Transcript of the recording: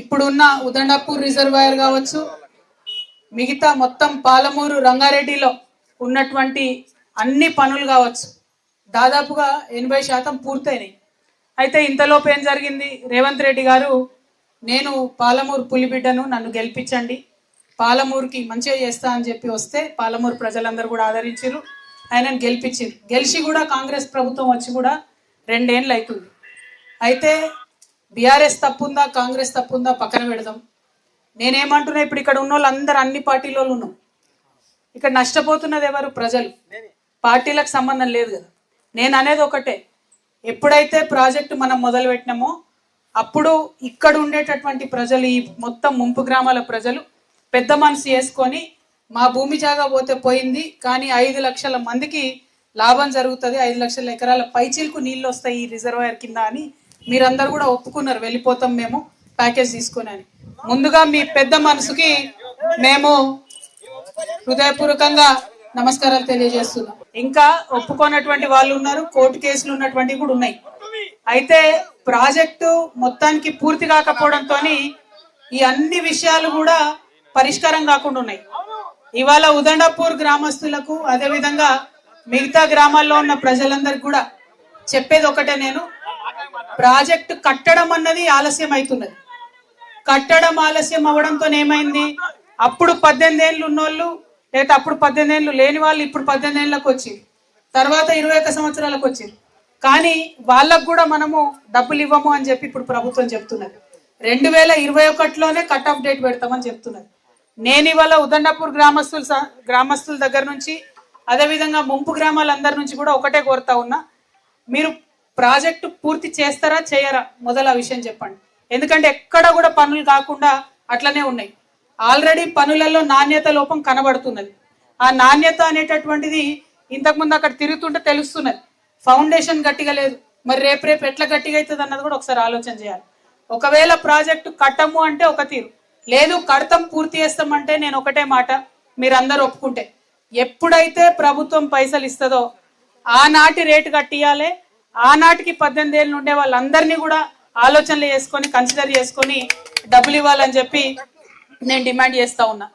ఇప్పుడున్న ఉదండపూర్ రిజర్వాయర్ కావచ్చు మిగతా మొత్తం పాలమూరు రంగారెడ్డిలో ఉన్నటువంటి అన్ని పనులు కావచ్చు దాదాపుగా ఎనభై శాతం పూర్తయినాయి. అయితే ఇంతలోపు ఏం జరిగింది? రేవంత్ రెడ్డి గారు నేను పాలమూరు పులిబిడ్డను నన్ను గెలిపించండి పాలమూరుకి మంచిగా చేస్తా అని చెప్పి వస్తే పాలమూరు ప్రజలందరూ కూడా ఆదరించారు. ఆయనను గెలిపించింది. గెలిచి కూడా కాంగ్రెస్ ప్రభుత్వం వచ్చి కూడా రెండేళ్ళు అవుతుంది అయితే బీఆర్ఎస్ తప్పుందా కాంగ్రెస్ తప్పుందా పక్కన పెడదాం. నేనేమంటున్నా ఇప్పుడు ఇక్కడ ఉన్న వాళ్ళందరూ అన్ని పార్టీలో ఉన్నాం. ఇక్కడ నష్టపోతున్నది ఎవరు? ప్రజలు. పార్టీలకు సంబంధం లేదు కదా. నేను అనేది ఒకటే. ఎప్పుడైతే ప్రాజెక్టు మనం మొదలు పెట్టినామో అప్పుడు ఇక్కడ ఉండేటటువంటి ప్రజలు ఈ మొత్తం ముంపు గ్రామాల ప్రజలు పెద్ద మనసు వేసుకొని మా భూమి జాగా పోతే పోయింది కానీ ఐదు లక్షల మందికి లాభం జరుగుతుంది ఐదు లక్షల ఎకరాల పైచీలకు నీళ్ళు వస్తాయి ఈ రిజర్వాయర్ కింద అని మీరందరూ కూడా ఒప్పుకున్నారు వెళ్ళిపోతాం మేము ప్యాకేజ్ తీసుకుని అని ముందుగా మీ పెద్ద మనసుకి మేము హృదయపూర్వకంగా నమస్కారాలు తెలియజేస్తున్నాం. ఇంకా ఒప్పుకోనటువంటి వాళ్ళు ఉన్నారు కోర్టు కేసులు ఉన్నటువంటివి కూడా ఉన్నాయి. అయితే ప్రాజెక్టు మొత్తానికి పూర్తి కాకపోవడంతో ఈ అన్ని విషయాలు కూడా పరిష్కారం కాకుండా ఉన్నాయి. ఇవాళ ఉదండపూర్ గ్రామస్తులకు అదేవిధంగా మిగతా గ్రామాల్లో ఉన్న ప్రజలందరికీ కూడా చెప్పేది ఒకటే నేను. ప్రాజెక్టు కట్టడం అన్నది ఆలస్యం అవుతున్నది కట్టడం ఆలస్యం అవ్వడంతో ఏమైంది? అప్పుడు పద్దెనిమిది ఏళ్ళు ఉన్నోళ్ళు లేదా అప్పుడు పద్దెనిమిది ఏళ్ళు లేని వాళ్ళు ఇప్పుడు పద్దెనిమిది ఏళ్ళకి వచ్చింది తర్వాత ఇరవై ఒక్క సంవత్సరాలకు వచ్చింది కానీ వాళ్ళకు కూడా మనము డబ్బులు ఇవ్వము అని చెప్పి ఇప్పుడు ప్రభుత్వం చెప్తున్నది. రెండు వేల ఇరవై ఒకటిలోనే కట్ ఆఫ్ డేట్ పెడతామని చెప్తున్నది. నేను ఇవాళ ఉదండపూర్ గ్రామస్తుల స- గ్రామస్తుల దగ్గర నుంచి అదేవిధంగా ముంపు గ్రామాలందరి నుంచి కూడా ఒకటే కోరుతా ఉన్నా. మీరు ప్రాజెక్టు పూర్తి చేస్తారా చేయరా? మొదలు ఆ విషయం చెప్పండి. ఎందుకంటే ఎక్కడ కూడా పనులు కాకుండా అట్లనే ఉన్నాయి. ఆల్రెడీ పనులలో నాణ్యత లోపం కనబడుతున్నది. ఆ నాణ్యత అనేటటువంటిది ఇంతకుముందు అక్కడ తిరుగుతుంటే తెలుస్తున్నది. ఫౌండేషన్ గట్టిగా లేదు. మరి రేపు రేపు ఎట్లా గట్టిగా అవుతుంది అన్నది కూడా ఒకసారి ఆలోచన చేయాలి. ఒకవేళ ప్రాజెక్టు కట్టము అంటే ఒక తీరు. లేదు కడతం పూర్తి చేస్తామంటే నేను ఒకటే మాట. మీరందరూ ఒప్పుకుంటే. ఎప్పుడైతే ప్రభుత్వం పైసలు ఇస్తుందో ఆనాటి రేటు కట్టియాలి ఆనాటికి పద్దెనిమిది ఏళ్ళు ఉండే వాళ్ళందరినీ కూడా ఆలోచనలు చేసుకొని కన్సిడర్ చేసుకొని డబ్బులు ఇవ్వాలని చెప్పి నేను డిమాండ్ చేస్తా ఉన్నా.